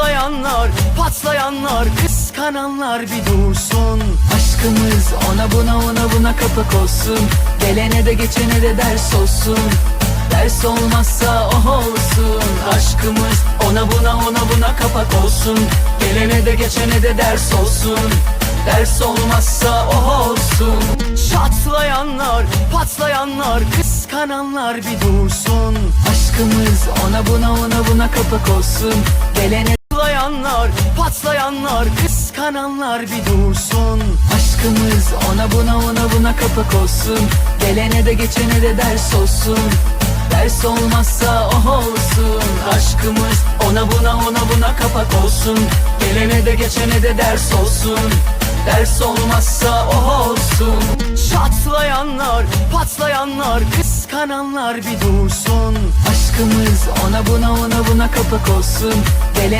Çatlayanlar, patlayanlar, kıskananlar bir dursun. Aşkımız ona buna ona buna kapak olsun. Gelene de geçene de ders olsun. Ders olmazsa oh olsun. Aşkımız ona buna ona buna kapak olsun. Gelene de geçene de ders olsun. Ders olmazsa oh olsun. Çatlayanlar, patlayanlar, kıskananlar bir dursun. Aşkımız ona buna ona buna kapak olsun. Gelene patlayanlar, kıskananlar bir dursun. Aşkımız ona buna ona buna kapak olsun. Gelene de geçene de ders olsun. Ders olmazsa oh olsun. Aşkımız ona buna ona buna kapak olsun. Gelene de geçene de ders olsun. Ders olmazsa oh olsun. Çatlayanlar, patlayanlar, kıskananlar bir dursun. Aşkımız ona buna ona buna kapak olsun. Gelene